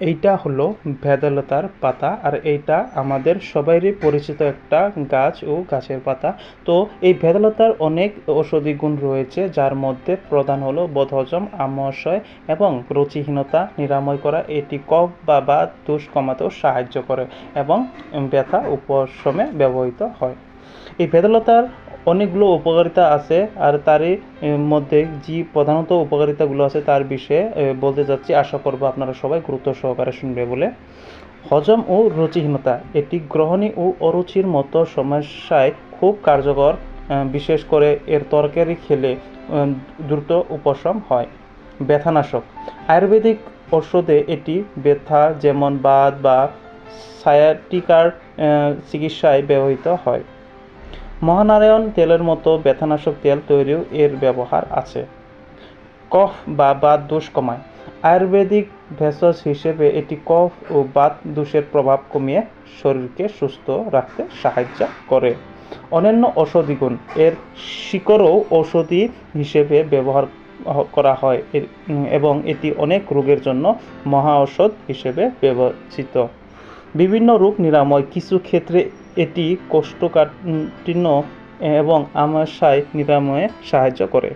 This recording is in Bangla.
এইটা হলো ভেদালতার পাতা আর এইটা আমাদের সবারই পরিচিত একটা গাছ ও গাছের পাতা। তো এই ভেদালতার অনেক ঔষধি গুণ রয়েছে, যার মধ্যে প্রধান হলো বদহজম আমাশয় এবং রুচিহীনতা নিরাময় করা। এটি কফ বা বাত, দোষ কমাতেও সাহায্য করে এবং ব্যথা উপশমে ব্যবহৃত হয়। এই ভেদাইলতার অনেকগুলো উপকারিতা আছে আর তারই মধ্যে যে প্রধানত উপকারিতাগুলো আছে তার বিষয়ে বলতে যাচ্ছি, আশা করব আপনারা সবাই গুরুত্ব সহকারে শুনবে বলে। হজম ও রুচিহীনতা, এটি গ্রহণী ও অরুচির মতো সমস্যায় খুব কার্যকর বিশেষ করে এর তরকারি খেলে দ্রুত উপশম হয়। ব্যথানাশক, আয়ুর্বেদিক ঔষধে এটি ব্যথা যেমন বাত বা সায়াটিকার চিকিৎসায় ব্যবহৃত হয়। মহানারায়ণ তেলের মতো ব্যথানাশক তেল তৈরিও এর ব্যবহার আছে। কফ বা বাত দোষ কমায়। আয়ুর্বেদিক ভেষজ হিসেবে এটি কফ ও বাত দোষের প্রভাব কমিয়ে শরীরকে সুস্থ রাখতে সাহায্য করে। অন্যান্য ঔষধি গুণ। এর শিকড়ও ঔষধি হিসেবে ব্যবহার করা হয়। এবং এটি অনেক রোগের জন্য মহা ঔষধ হিসেবে ব্যবহৃত। বিভিন্ন রোগ নিরাময় কিছু ক্ষেত্রে এটি কোষ্ঠকাঠিন্য এবং আমাশয় নিরাময়ে সাহায্য করে।